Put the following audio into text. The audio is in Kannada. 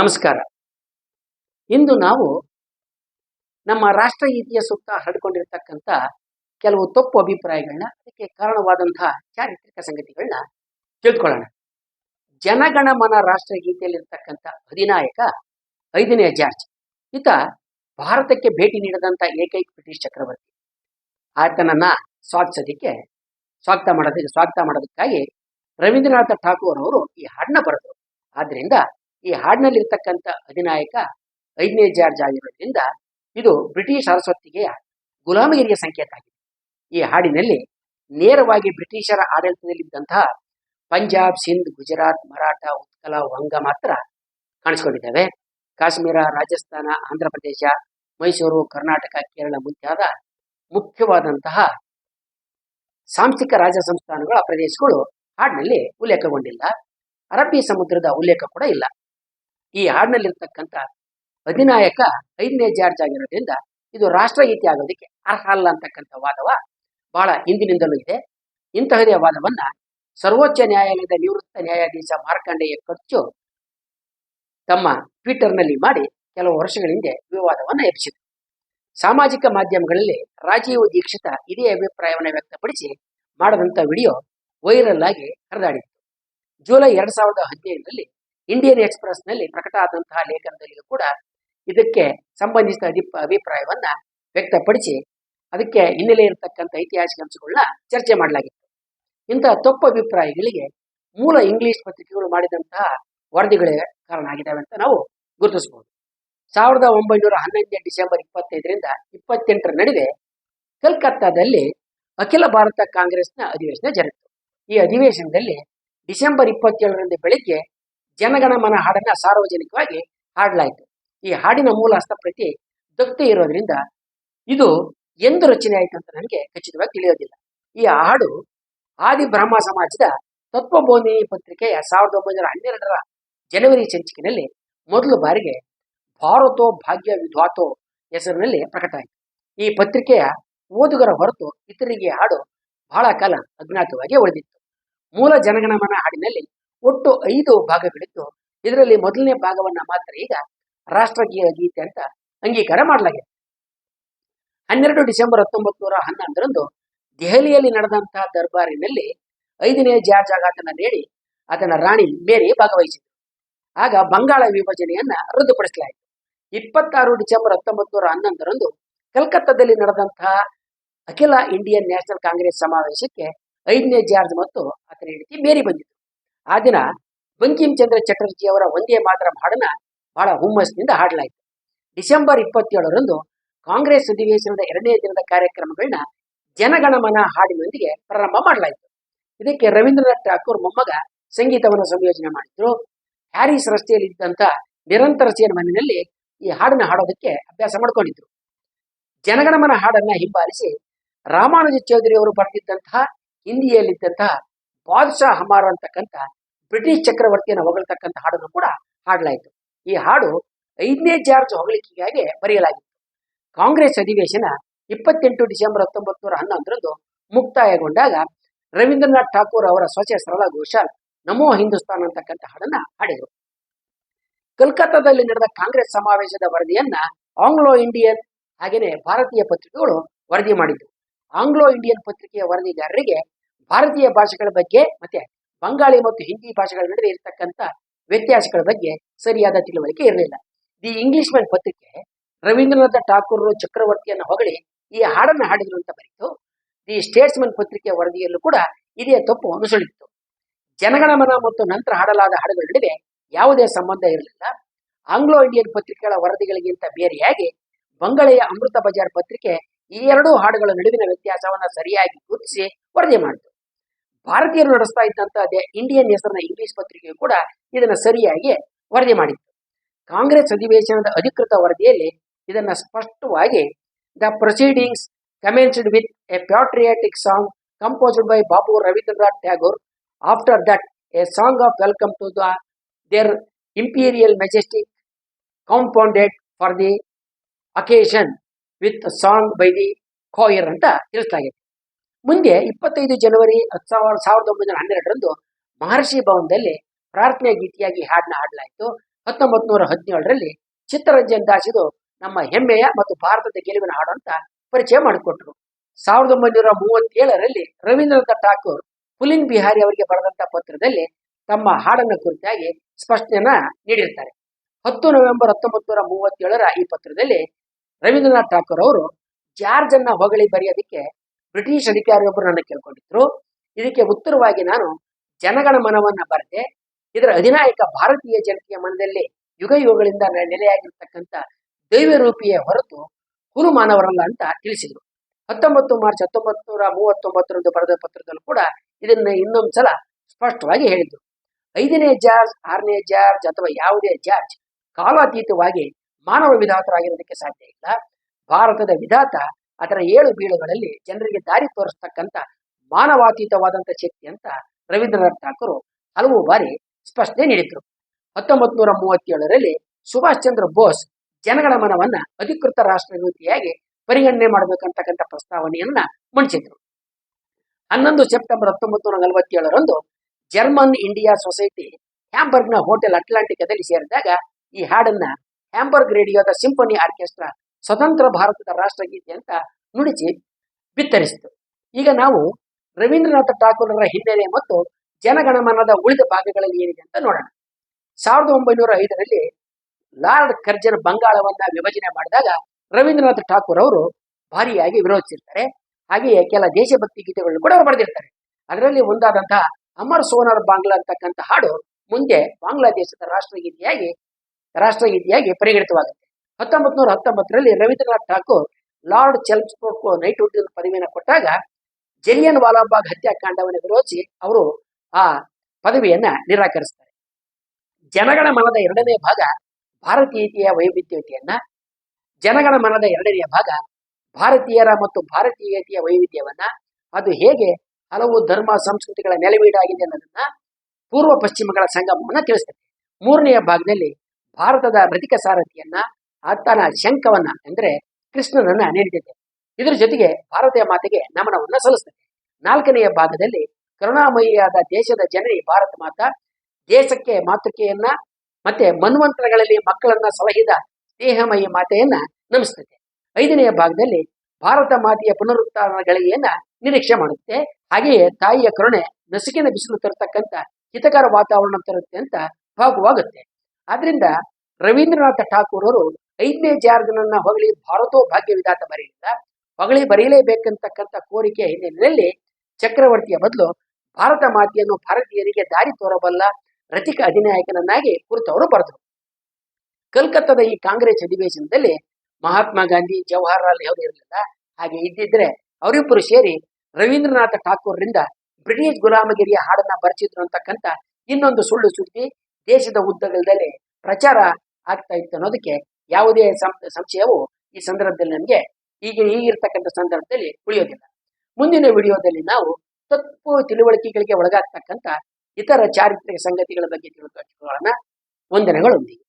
ನಮಸ್ಕಾರ. ಇಂದು ನಾವು ನಮ್ಮ ರಾಷ್ಟ್ರಗೀತಿಯ ಸುತ್ತ ಹರಡ್ಕೊಂಡಿರ್ತಕ್ಕಂಥ ಕೆಲವು ತಪ್ಪು ಅಭಿಪ್ರಾಯಗಳನ್ನ, ಅದಕ್ಕೆ ಕಾರಣವಾದಂತಹ ಚಾರಿತ್ರಿಕ ಸಂಗತಿಗಳನ್ನ ತಿಳ್ಕೊಳ್ಳೋಣ. ಜನಗಣಮನ ರಾಷ್ಟ್ರಗೀತೆಯಲ್ಲಿರ್ತಕ್ಕಂಥ ಅಧಿನಾಯಕ ಐದನೇ ಜಾರ್ಜ್. ಈತ ಭಾರತಕ್ಕೆ ಭೇಟಿ ನೀಡಿದಂಥ ಏಕೈಕ ಬ್ರಿಟಿಷ್ ಚಕ್ರವರ್ತಿ. ಆತನನ್ನ ಸ್ವಾಗತಿಸೋದಕ್ಕೆ, ಸ್ವಾಗತ ಮಾಡೋದಕ್ಕೆ, ಸ್ವಾಗತ ಮಾಡೋದಕ್ಕಾಗಿ ರವೀಂದ್ರನಾಥ ಠಾಕೂರ್ ಅವರು ಈ ಹಾಡನ್ನ ಬರೆದರು. ಆದ್ರಿಂದ ಈ ಹಾಡಿನಲ್ಲಿರ್ತಕ್ಕಂಥ ಅಧಿನಾಯಕ ಐದನೇ ಜಾರ್ಜ್ ಆಗಿರೋದ್ರಿಂದ ಇದು ಬ್ರಿಟಿಷ್ ಅರಸೊತ್ತಿಗೆಯ ಗುಲಾಮಗಿರಿಯ ಸಂಕೇತ ಆಗಿದೆ. ಈ ಹಾಡಿನಲ್ಲಿ ನೇರವಾಗಿ ಬ್ರಿಟಿಷರ ಆಡಳಿತದಲ್ಲಿದ್ದಂತಹ ಪಂಜಾಬ್, ಸಿಂಧ್, ಗುಜರಾತ್, ಮರಾಠ, ಉತ್ಕಲ, ವಂಗ ಮಾತ್ರ ಕಾಣಿಸ್ಕೊಂಡಿದ್ದಾವೆ. ಕಾಶ್ಮೀರ, ರಾಜಸ್ಥಾನ, ಆಂಧ್ರ ಪ್ರದೇಶ, ಮೈಸೂರು, ಕರ್ನಾಟಕ, ಕೇರಳ ಮುಂತಾದ ಮುಖ್ಯವಾದಂತಹ ಸಾಂಸ್ಥಿಕ ರಾಜ ಸಂಸ್ಥಾನಗಳ ಪ್ರದೇಶಗಳು ಹಾಡಿನಲ್ಲಿ ಉಲ್ಲೇಖಗೊಂಡಿಲ್ಲ. ಅರಬ್ಬಿ ಸಮುದ್ರದ ಉಲ್ಲೇಖ ಕೂಡ ಇಲ್ಲ. ಈ ಹಾಡಿನಲ್ಲಿರ್ತಕ್ಕಂಥ ಅಧಿನಾಯಕ ಐದನೇ ಜಾರ್ಜ್ ಆಗಿರೋದ್ರಿಂದ ಇದು ರಾಷ್ಟ್ರಗೀತೆ ಆಗೋದಕ್ಕೆ ಅರ್ಹ ಅಲ್ಲ ಅಂತಕ್ಕಂಥ ವಾದವ ಬಹಳ ಹಿಂದಿನಿಂದಲೂ ಇದೆ. ಇಂತಹದೇ ವಾದವನ್ನ ಸರ್ವೋಚ್ಚ ನ್ಯಾಯಾಲಯದ ನಿವೃತ್ತ ನ್ಯಾಯಾಧೀಶ ಮಾರ್ಕಂಡೇಯ ಖರ್ಚು ತಮ್ಮ ಟ್ವಿಟರ್ನಲ್ಲಿ ಮಾಡಿ ಕೆಲವು ವರ್ಷಗಳ ಹಿಂದೆ ವಿವಾದವನ್ನು ಎಬ್ಬಿಸಿದರು. ಸಾಮಾಜಿಕ ಮಾಧ್ಯಮಗಳಲ್ಲಿ ರಾಜೀವ್ ದೀಕ್ಷಿತ ಇದೇ ಅಭಿಪ್ರಾಯವನ್ನು ವ್ಯಕ್ತಪಡಿಸಿ ಮಾಡದಂತ ವಿಡಿಯೋ ವೈರಲ್ ಆಗಿ ಹರಿದಾಡಿತ್ತು. ಜುಲೈ ಎರಡ್ ಸಾವಿರದ ಹದಿನೈದರಲ್ಲಿ ಇಂಡಿಯನ್ ಎಕ್ಸ್ಪ್ರೆಸ್ನಲ್ಲಿ ಪ್ರಕಟ ಆದಂತಹ ಲೇಖನದಲ್ಲಿಯೂ ಕೂಡ ಇದಕ್ಕೆ ಸಂಬಂಧಿಸಿದ ಅಭಿಪ್ರಾಯವನ್ನ ವ್ಯಕ್ತಪಡಿಸಿ ಅದಕ್ಕೆ ಹಿನ್ನೆಲೆ ಇರತಕ್ಕಂಥ ಐತಿಹಾಸಿಕ ಅಂಶಗಳನ್ನ ಚರ್ಚೆ ಮಾಡಲಾಗಿತ್ತು. ಇಂತಹ ತಪ್ಪು ಅಭಿಪ್ರಾಯಗಳಿಗೆ ಮೂಲ ಇಂಗ್ಲಿಷ್ ಪತ್ರಿಕೆಗಳು ಮಾಡಿದಂತಹ ವರದಿಗಳೇ ಕಾರಣ ಆಗಿದ್ದಾವೆ ಅಂತ ನಾವು ಗುರುತಿಸಬಹುದು. ಸಾವಿರದ ಒಂಬೈನೂರ ಹನ್ನೊಂದನೇ ಡಿಸೆಂಬರ್ ಇಪ್ಪತ್ತೈದರಿಂದ ಇಪ್ಪತ್ತೆಂಟರ ನಡುವೆ ಕಲ್ಕತ್ತಾದಲ್ಲಿ ಅಖಿಲ ಭಾರತ ಕಾಂಗ್ರೆಸ್ನ ಅಧಿವೇಶನ ಜರುಗಿತು. ಈ ಅಧಿವೇಶನದಲ್ಲಿ ಡಿಸೆಂಬರ್ ಇಪ್ಪತ್ತೇಳರಂದು ಬೆಳಿಗ್ಗೆ ಜನಗಣಮನ ಹಾಡನ್ನ ಸಾರ್ವಜನಿಕವಾಗಿ ಹಾಡಲಾಯಿತು. ಈ ಹಾಡಿನ ಮೂಲ ಹಸ್ತಪ್ರತಿ ದೊಕ್ತೆ ಇರೋದ್ರಿಂದ ಇದು ಎಂದು ರಚನೆ ಆಯಿತು ಅಂತ ನನಗೆ ಖಚಿತವಾಗಿ ತಿಳಿಯೋದಿಲ್ಲ. ಈ ಹಾಡು ಆದಿ ಬ್ರಹ್ಮ ಸಮಾಜದ ತತ್ವಬೋಧಿ ಪತ್ರಿಕೆಯ ಸಾವಿರದ ಒಂಬೈನೂರ ಹನ್ನೆರಡರ ಜನವರಿ ಸಂಚಿಕೆಯಲ್ಲಿ ಮೊದಲ ಬಾರಿಗೆ ಭಾರತೋ ಭಾಗ್ಯ ವಿಧ್ವಾತೋ ಹೆಸರಿನಲ್ಲಿ ಪ್ರಕಟ ಆಯಿತು. ಈ ಪತ್ರಿಕೆಯ ಓದುಗರ ಹೊರತು ಇತರಿಗೆ ಹಾಡು ಬಹಳ ಕಾಲ ಅಜ್ಞಾತವಾಗಿ ಉಳಿದಿತ್ತು. ಮೂಲ ಜನಗಣಮನ ಹಾಡಿನಲ್ಲಿ ಒಟ್ಟು ಐದು ಭಾಗಗಳಿದ್ದು, ಇದರಲ್ಲಿ ಮೊದಲನೇ ಭಾಗವನ್ನ ಮಾತ್ರ ಈಗ ರಾಷ್ಟ್ರಗೀಯ ಗೀತೆ ಅಂತ ಅಂಗೀಕಾರ ಮಾಡಲಾಗಿದೆ. ಹನ್ನೆರಡು ಡಿಸೆಂಬರ್ ಹತ್ತೊಂಬತ್ತು ನೂರ ಹನ್ನೊಂದರಂದು ದೆಹಲಿಯಲ್ಲಿ ನಡೆದಂತಹ ದರ್ಬಾರಿನಲ್ಲಿ ಐದನೇ ಜಾರ್ಜ್ ಆಘಾತನ ನೀಡಿ ಆತನ ರಾಣಿ ಮೇರಿ ಭಾಗವಹಿಸಿದರು ಆಗ ಬಂಗಾಳ ವಿಭಜನೆಯನ್ನ ರದ್ದುಪಡಿಸಲಾಯಿತು. ಇಪ್ಪತ್ತಾರು ಡಿಸೆಂಬರ್ ಹತ್ತೊಂಬತ್ತು ನೂರ ಹನ್ನೊಂದರಂದು ಕಲ್ಕತ್ತಾದಲ್ಲಿ ನಡೆದಂತಹ ಅಖಿಲ ಇಂಡಿಯನ್ ನ್ಯಾಷನಲ್ ಕಾಂಗ್ರೆಸ್ ಸಮಾವೇಶಕ್ಕೆ ಐದನೇ ಜಾರ್ಜ್ ಮತ್ತು ಆತನ ಹೆಂಡತಿ ಮೇರಿ ಬಂದಿದ್ರು. ಆ ದಿನ ಬಂಕಿಂ ಚಂದ್ರ ಚಟರ್ಜಿ ಅವರ ಒಂದೇ ಮಾತ್ರ ಹಾಡನ್ನ ಬಹಳ ಹುಮ್ಮಸ್ಸಿನಿಂದ ಹಾಡಲಾಯಿತು. ಡಿಸೆಂಬರ್ ಇಪ್ಪತ್ತೇಳರಂದು ಕಾಂಗ್ರೆಸ್ ಅಧಿವೇಶನದ ಎರಡನೇ ದಿನದ ಕಾರ್ಯಕ್ರಮಗಳನ್ನ ಜನಗಣಮನ ಹಾಡಿನೊಂದಿಗೆ ಪ್ರಾರಂಭ ಮಾಡಲಾಯಿತು. ಇದಕ್ಕೆ ರವೀಂದ್ರನಾಥ್ ಠಾಕೂರ್ ಮೊಮ್ಮಗ ಸಂಗೀತವನ್ನು ಸಂಯೋಜನೆ ಮಾಡಿದ್ರು. ಹ್ಯಾರಿಸ್ ರಸ್ತೆಯಲ್ಲಿ ಇದ್ದಂತ ನಿರಂತರ ಸೇನ್ ಮನೆಯಲ್ಲಿ ಈ ಹಾಡನ್ನ ಹಾಡೋದಕ್ಕೆ ಅಭ್ಯಾಸ ಮಾಡ್ಕೊಂಡಿದ್ರು. ಜನಗಣಮನ ಹಾಡನ್ನ ಹಿಂಬಾಲಿಸಿ ರಾಮಾನುಜ ಚೌಧರಿ ಅವರು ಬರೆದಿದ್ದಂತಹ ಹಿಂದಿಯಲ್ಲಿದ್ದಂತಹ ಬಾದ್ಶಾ ಹಮಾರ್ ಅಂತಕ್ಕಂಥ ಬ್ರಿಟಿಷ್ ಚಕ್ರವರ್ತಿಯನ್ನು ಹೊಗಳತಕ್ಕಂಥ ಹಾಡನ್ನು ಕೂಡ ಹಾಡಲಾಯಿತು. ಈ ಹಾಡು ಐದನೇ ಜಾರ್ಜ್ ಹೊಗಳಿಕೆಗಾಗಿ ಬರೆಯಲಾಗಿತ್ತು. ಕಾಂಗ್ರೆಸ್ ಅಧಿವೇಶನ ಇಪ್ಪತ್ತೆಂಟು ಡಿಸೆಂಬರ್ ಹತ್ತೊಂಬತ್ತು ನೂರ ಹನ್ನೊಂದರಂದು ಮುಕ್ತಾಯಗೊಂಡಾಗ ರವೀಂದ್ರನಾಥ್ ಠಾಕೂರ್ ಅವರ ಸ್ವಚ್ಛ ಸರಳ ಘೋಷಾಲ್ ನಮೋ ಹಿಂದೂಸ್ತಾನ್ ಅಂತಕ್ಕಂಥ ಹಾಡನ್ನ ಹಾಡಿದರು. ಕಲ್ಕತ್ತಾದಲ್ಲಿ ನಡೆದ ಕಾಂಗ್ರೆಸ್ ಸಮಾವೇಶದ ವರದಿಯನ್ನ ಆಂಗ್ಲೋ ಇಂಡಿಯನ್ ಹಾಗೆಯೇ ಭಾರತೀಯ ಪತ್ರಿಕೆಗಳು ವರದಿ ಮಾಡಿದ್ರು ಆಂಗ್ಲೋ ಇಂಡಿಯನ್ ಪತ್ರಿಕೆಯ ವರದಿಗಾರರಿಗೆ ಭಾರತೀಯ ಭಾಷೆಗಳ ಬಗ್ಗೆ ಮತ್ತೆ ಬಂಗಾಳಿ ಮತ್ತು ಹಿಂದಿ ಭಾಷೆಗಳ ನಡುವೆ ಇರತಕ್ಕಂಥ ವ್ಯತ್ಯಾಸಗಳ ಬಗ್ಗೆ ಸರಿಯಾದ ತಿಳುವಳಿಕೆ ಇರಲಿಲ್ಲ. ದಿ ಇಂಗ್ಲಿಷ್ ಮ್ಯಾನ್ ಪತ್ರಿಕೆ ರವೀಂದ್ರನಾಥ ಠಾಕೂರ್ ಚಕ್ರವರ್ತಿಯನ್ನು ಹೊಗಳಿ ಈ ಹಾಡನ್ನು ಹಾಡಿದ್ರು ಅಂತ ಬರೀತು. ದಿ ಸ್ಟೇಟ್ಸ್ಮನ್ ಪತ್ರಿಕೆಯ ವರದಿಯಲ್ಲೂ ಕೂಡ ಇದೇ ತಪ್ಪು ಅನುಸರಿಸಿತ್ತು ಜನಗಣಮನ ಮತ್ತು ನಂತರ ಹಾಡಲಾದ ಹಾಡುಗಳ ನಡುವೆ ಯಾವುದೇ ಸಂಬಂಧ ಇರಲಿಲ್ಲ. ಆಂಗ್ಲೋ ಇಂಡಿಯನ್ ಪತ್ರಿಕೆಗಳ ವರದಿಗಳಿಗಿಂತ ಬೇರೆಯಾಗಿ ಬಂಗಾಳಿಯ ಅಮೃತ ಬಜಾರ್ ಪತ್ರಿಕೆ ಈ ಎರಡೂ ಹಾಡುಗಳ ನಡುವಿನ ವ್ಯತ್ಯಾಸವನ್ನ ಸರಿಯಾಗಿ ಗುರುತಿಸಿ ವರದಿ ಮಾಡಿತು. ಭಾರತೀಯರು ನಡೆಸ್ತಾ ಇದ್ದಂತಹ ಇಂಡಿಯನ್ ಹೆಸರಿನ ಇಂಗ್ಲಿಷ್ ಪತ್ರಿಕೆ ಕೂಡ ಇದನ್ನ ಸರಿಯಾಗಿ ವರದಿ ಮಾಡಿತ್ತು. ಕಾಂಗ್ರೆಸ್ ಅಧಿವೇಶನದ ಅಧಿಕೃತ ವರದಿಯಲ್ಲಿ ಇದನ್ನ ಸ್ಪಷ್ಟವಾಗಿ the proceedings commenced with a patriotic song composed by Babu Rabindranath Tagore after that a song of welcome to the their imperial majestic compounded for the occasion with song by the choir ಅಂತ ತಿಳಿಸಲಾಗಿದೆ ಮುಂದೆ ಇಪ್ಪತ್ತೈದು ಜನವರಿ ಹತ್ತು ಸಾವಿರ, ಸಾವಿರದ ಒಂಬೈನೂರ ಹನ್ನೆರಡರಂದು ಮಹರ್ಷಿ ಭವನದಲ್ಲಿ ಪ್ರಾರ್ಥನೆ ಗೀತೆಯಾಗಿ ಹಾಡನ್ನ ಹಾಡಲಾಯಿತು. ಹತ್ತೊಂಬತ್ತು ನೂರ ಹದಿನೇಳರಲ್ಲಿ ಚಿತ್ತರಂಜನ್ ದಾಸಿದು ನಮ್ಮ ಹೆಮ್ಮೆಯ ಮತ್ತು ಭಾರತದ ಗೆಲುವಿನ ಹಾಡು ಅಂತ ಪರಿಚಯ ಮಾಡಿಕೊಟ್ರು. ಸಾವಿರದ ಒಂಬೈನೂರ ಮೂವತ್ತೇಳರಲ್ಲಿ ರವೀಂದ್ರನಾಥ ಠಾಕೂರ್ ಪುಲಿನ್ ಬಿಹಾರಿ ಅವರಿಗೆ ಬರೆದಂತ ಪತ್ರದಲ್ಲಿ ತಮ್ಮ ಹಾಡನ್ನ ಕುರಿತಾಗಿ ಸ್ಪಷ್ಟನೆಯನ್ನ ನೀಡಿರ್ತಾರೆ. ಹತ್ತು ನವೆಂಬರ್ ಹತ್ತೊಂಬತ್ತು ನೂರ ಮೂವತ್ತೇಳರ ಈ ಪತ್ರದಲ್ಲಿ ರವೀಂದ್ರನಾಥ್ ಠಾಕೂರ್ ಅವರು ಜಾರ್ಜ್ ಅನ್ನ ಹೊಗಳಿ ಬರೆಯೋದಕ್ಕೆ ಬ್ರಿಟಿಷ್ ಅಧಿಕಾರಿಯೊಬ್ಬರು ನನ್ನ ಕೇಳ್ಕೊಂಡಿದ್ರು. ಇದಕ್ಕೆ ಉತ್ತರವಾಗಿ ನಾನು ಜನಗಣ ಮನವನ್ನ ಬರೆದೆ. ಇದರ ಅಧಿನಾಯಕ ಭಾರತೀಯ ಜನತೆಯ ಮನದಲ್ಲಿ ಯುಗ ಯುಗಗಳಿಂದ ನೆಲೆಯಾಗಿರ್ತಕ್ಕಂಥ ದೈವರೂಪಿಯೇ ಹೊರತು ಕುರು ಮಾನವರಲ್ಲ ಅಂತ ತಿಳಿಸಿದ್ರು. ಹತ್ತೊಂಬತ್ತು ಮಾರ್ಚ್ ಹತ್ತೊಂಬತ್ತು ನೂರ ಮೂವತ್ತೊಂಬತ್ತರಂದು ಬರೆದ ಪತ್ರದಲ್ಲೂ ಕೂಡ ಇದನ್ನ ಇನ್ನೊಂದು ಸಲ ಸ್ಪಷ್ಟವಾಗಿ ಹೇಳಿದ್ರು. ಐದನೇ ಜಾರ್ಜ್, ಆರನೇ ಜಾರ್ಜ್ ಅಥವಾ ಯಾವುದೇ ಜಾರ್ಜ್ ಕಾಲಾತೀತವಾಗಿ ಮಾನವ ವಿಧಾತರಾಗಿರೋದಕ್ಕೆ ಸಾಧ್ಯ ಇಲ್ಲ. ಭಾರತದ ವಿಧಾತ ಅದರ ಏಳು ಬೀಳುಗಳಲ್ಲಿ ಜನರಿಗೆ ದಾರಿ ತೋರಿಸ್ತಕ್ಕಂಥ ಮಾನವಾತೀತವಾದಂತ ಶಕ್ತಿ ಅಂತ ರವೀಂದ್ರನಾಥ್ ಠಾಕೂರ್ ಹಲವು ಬಾರಿ ಸ್ಪಷ್ಟನೆ ನೀಡಿದ್ರು. ಹತ್ತೊಂಬತ್ ನೂರ ಮೂವತ್ತೇಳರಲ್ಲಿ ಸುಭಾಷ್ ಚಂದ್ರ ಬೋಸ್ ಜನಗಳ ಮನವನ್ನ ಅಧಿಕೃತ ರಾಷ್ಟ್ರ ನೀತಿಯಾಗಿ ಪರಿಗಣನೆ ಮಾಡಬೇಕಂತಕ್ಕಂಥ ಪ್ರಸ್ತಾವನೆಯನ್ನ ಮಂಡಿಸಿದ್ರು. ಹನ್ನೊಂದು ಸೆಪ್ಟೆಂಬರ್ ಹತ್ತೊಂಬತ್ತು ನೂರ ನಲವತ್ತೇಳರಂದು ಜರ್ಮನ್ ಇಂಡಿಯಾ ಸೊಸೈಟಿ ಹ್ಯಾಂಬರ್ಗ್ನ ಹೋಟೆಲ್ ಅಟ್ಲಾಂಟಿಕದಲ್ಲಿ ಸೇರಿದಾಗ ಈ ಹಾಡನ್ನ ಹ್ಯಾಂಬರ್ಗ್ ರೇಡಿಯೋದ ಸಿಂಫನಿ ಆರ್ಕೆಸ್ಟ್ರಾ ಸ್ವತಂತ್ರ ಭಾರತದ ರಾಷ್ಟ್ರಗೀತೆ ಅಂತ ನುಡಿಸಿ ಬಿತ್ತರಿಸಿತು. ಈಗ ನಾವು ರವೀಂದ್ರನಾಥ ಠಾಕೂರರ ಹಿನ್ನೆಲೆ ಮತ್ತು ಜನಗಣಮನದ ಉಳಿದ ಭಾಗಗಳಲ್ಲಿ ಏನಿದೆ ಅಂತ ನೋಡೋಣ. ಸಾವಿರದ ಒಂಬೈನೂರ ಐದರಲ್ಲಿ ಲಾರ್ಡ್ ಕರ್ಜನ್ ಬಂಗಾಳವನ್ನ ವಿಭಜನೆ ಮಾಡಿದಾಗ ರವೀಂದ್ರನಾಥ ಠಾಕೂರ್ ಅವರು ಭಾರಿಯಾಗಿ ವಿರೋಧಿಸಿರ್ತಾರೆ. ಹಾಗೆಯೇ ಕೆಲ ದೇಶಭಕ್ತಿ ಗೀತೆಗಳನ್ನು ಕೂಡ ಅವರು ಬರೆದಿರ್ತಾರೆ. ಅದರಲ್ಲಿ ಒಂದಾದಂತಹ ಅಮರ್ ಸೋನರ್ ಬಾಂಗ್ಲಾ ಅಂತಕ್ಕಂಥ ಹಾಡು ಮುಂದೆ ಬಾಂಗ್ಲಾದೇಶದ ರಾಷ್ಟ್ರಗೀತೆಯಾಗಿ ರಾಷ್ಟ್ರಗೀತೆಯಾಗಿ ಪರಿಗಣಿತವಾಗುತ್ತೆ. ಹತ್ತೊಂಬತ್ತು ನೂರ ಹತ್ತೊಂಬತ್ತರಲ್ಲಿ ರವೀಂದ್ರನಾಥ್ ಠಾಕೂರ್, ಲಾರ್ಡ್ ಚೆಲ್ಸ್ಫೋರ್ಟ್ಕೋ ನೈಟ್ ಹುಟ್ಟಿದ ಪದವಿಯನ್ನು ಕೊಟ್ಟಾಗ ಜಲಿಯನ್ ವಾಲಾಬಾಗ್ ಹತ್ಯಾಕಾಂಡವನ್ನು ವಿರೋಧಿಸಿ ಅವರು ಆ ಪದವಿಯನ್ನ ನಿರಾಕರಿಸ್ತಾರೆ. ಜನಗಳ ಮನದ ಎರಡನೇ ಭಾಗ ಭಾರತೀಯತೆಯ ವೈವಿಧ್ಯತೆಯನ್ನ, ಜನಗಳ ಮನದ ಎರಡನೆಯ ಭಾಗ ಭಾರತೀಯರ ಮತ್ತು ಭಾರತೀಯತೆಯ ವೈವಿಧ್ಯವನ್ನ, ಅದು ಹೇಗೆ ಹಲವು ಧರ್ಮ ಸಂಸ್ಕೃತಿಗಳ ನೆಲೆವೀಡಾಗಿದೆ ಅನ್ನೋದನ್ನ ಪೂರ್ವ ಪಶ್ಚಿಮಗಳ ಸಂಗಮವನ್ನ ತಿಳಿಸ್ತದೆ. ಮೂರನೆಯ ಭಾಗದಲ್ಲಿ ಭಾರತದ ಮೃತಿಕ ಸಾರಥಿಯನ್ನ ಆತನ ಶಂಕವನ್ನ ಅಂದ್ರೆ ಕೃಷ್ಣನನ್ನ ನೀಡಿದೆ ಇದರ ಜೊತೆಗೆ ಭಾರತೀಯ ಮಾತೆಗೆ ನಮನವನ್ನ ಸಲ್ಲಿಸ್ತದೆ ನಾಲ್ಕನೆಯ ಭಾಗದಲ್ಲಿ ಕರುಣಾಮಯಿಯಾದ ದೇಶದ ಜನರಿ ಭಾರತ ಮಾತ, ದೇಶಕ್ಕೆ ಮಾತೃಕೆಯನ್ನ ಮತ್ತೆ ಮನ್ವಂತರಗಳಲ್ಲಿ ಮಕ್ಕಳನ್ನ ಸಲಹಿದ ಸ್ನೇಹಮಯಿ ಮಾತೆಯನ್ನ ನಮಿಸ್ತದೆ ಐದನೆಯ ಭಾಗದಲ್ಲಿ ಭಾರತ ಮಾತೆಯ ಪುನರುತ್ಥಾನ ಗಳಿಗೆಯನ್ನ ನಿರೀಕ್ಷೆ ಮಾಡುತ್ತೆ. ಹಾಗೆಯೇ ತಾಯಿಯ ಕರುಣೆ ನಸುಕಿನ ಬಿಸಿಲು ತರತಕ್ಕಂತ ಹಿತಕರ ವಾತಾವರಣ ತರುತ್ತೆ ಅಂತ ಭಾಗವಾಗುತ್ತೆ. ಆದ್ರಿಂದ ರವೀಂದ್ರನಾಥ ಠಾಕೂರ್ ಅವರು ಐದನೇ ಜಾರ್ಜನನ್ನ ಹೊಗಳಿ ಭಾರತೋ ಭಾಗ್ಯ ವಿಧಾತ ಬರೆಯಲಿಲ್ಲ ಹೊಗಳಿ ಬರೆಯಲೇಬೇಕಂತಕ್ಕಂಥ ಕೋರಿಕೆಯ ಹಿನ್ನೆಲೆಯಲ್ಲಿ ಚಕ್ರವರ್ತಿಯ ಬದಲು ಭಾರತ ಮಾತೆಯನ್ನು ಭಾರತೀಯರಿಗೆ ದಾರಿ ತೋರಬಲ್ಲ ರಚಿಕ ಅಧಿನಾಯಕನನ್ನಾಗಿ ಕುರಿತವರು ಬರೆದರು. ಕಲ್ಕತ್ತಾದ ಈ ಕಾಂಗ್ರೆಸ್ ಅಧಿವೇಶನದಲ್ಲಿ ಮಹಾತ್ಮ ಗಾಂಧಿ, ಜವಾಹರಲಾಲ್ ನೆಹರು ಇರಲಿಲ್ಲ. ಹಾಗೆ ಇದ್ದಿದ್ರೆ ಅವರಿಬ್ಬರು ಸೇರಿ ರವೀಂದ್ರನಾಥ ಠಾಕೂರ್ರಿಂದ ಬ್ರಿಟಿಷ್ ಗುಲಾಮಗಿರಿಯ ಹಾಡನ್ನ ಬರೆಸಿದ್ರು ಅಂತಕ್ಕಂಥ ಇನ್ನೊಂದು ಸುಳ್ಳು ಸುದ್ದಿ ದೇಶದ ಉದ್ದಗಲದಲ್ಲಿ ಪ್ರಚಾರ ಆಗ್ತಾ ಇತ್ತು ಅನ್ನೋದಕ್ಕೆ ಯಾವುದೇ ಸಂಶಯವು ಈ ಸಂದರ್ಭದಲ್ಲಿ ನಮಗೆ ಈಗ ಈಗಿರ್ತಕ್ಕಂಥ ಸಂದರ್ಭದಲ್ಲಿ ಉಳಿಯೋದಿಲ್ಲ. ಮುಂದಿನ ವಿಡಿಯೋದಲ್ಲಿ ನಾವು ತಪ್ಪು ತಿಳುವಳಿಕೆಗಳಿಗೆ ಒಳಗಾಗ್ತಕ್ಕಂಥ ಇತರ ಚಾರಿತ್ರಿಕ ಸಂಗತಿಗಳ ಬಗ್ಗೆ ತಿಳಿದುಕೊಳ್ಳೋಣ ವಂದನೆಗಳೊಂದಿಗೆ.